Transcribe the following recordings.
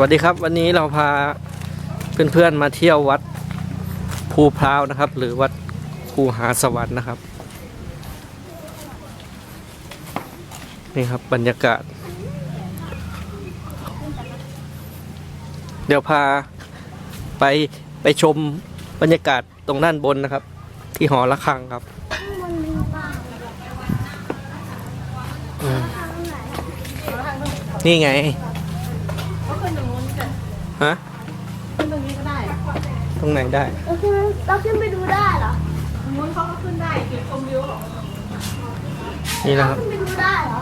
วัสดีครับ วันนี้เราพาเพื่อนๆมาเที่ยววัดภูพร้าวนะครับ หรือวัดคูหาสวรรค์นะครับ นี่ครับบรรยากาศ เดี๋ยวพาไปไปชมบรรยากาศตรงด้านบนนะครับ ที่หอระฆังครับนี่ไง ก็ขึ้นตรงนู้นกัน ฮะขึ้นตรงนี้ก็ได้ตรงไหนได้ เราขึ้นเราขึ้นไปดูได้เหรอตรงนู้นเขาก็ขึ้นได้เก็บชมวิวหรอนี่นะคเรารับ ขึ้นไปดูได้เหรอ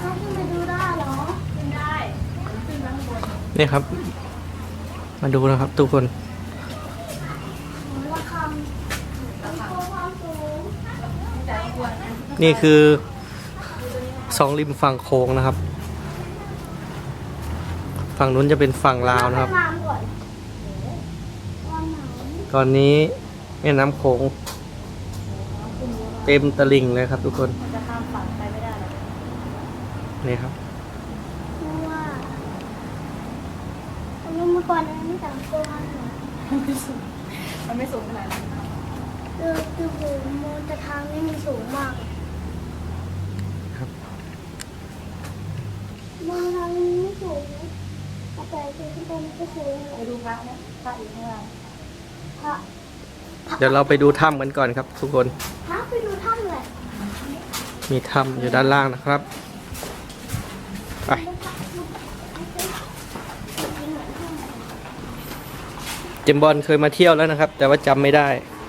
เราขึ้นไปดูได้เหรอขึ้นได้ขึ้นด้านบนนี่ครับ มาดูนะครับ ทุกคน ระคำระคำความสูงแต่ควรนี่คือสองริมฝั่งโค้งนะครับ ฝั่งนู้นจะเป็นฝั่งลาวนะครับน้ำก่อนวันไหนตอนนี้แม่น้ำโขงเต็มตลิ่งเลยครับทุกคนจะข้ามฝั่งไปไม่ได้หรอกนี่ครับเพราะว่าอันนี้เมื่อก่อนอันนี้ต่างตัวกันเหรอมันไม่สูงมันไม่สูงขนาดนั้นคือคือผมมองแต่ทางนี้มันสูงมาก ครับ มองทางนี้ไม่สูง แต่คือข้างบนมันก็สูงไปดูพระนะพระอยู่ข้างล่างพระเดี๋ยวเราไปดูถ้ำกันก่อนครับ ทุกคน พระไปดูถ้ำเลยมีถ้ำอยู่ด้านล่างนะครับไปเจมส์บอลเคยมาเที่ยวแล้วนะครับ แต่ว่าจำไม่ได้เ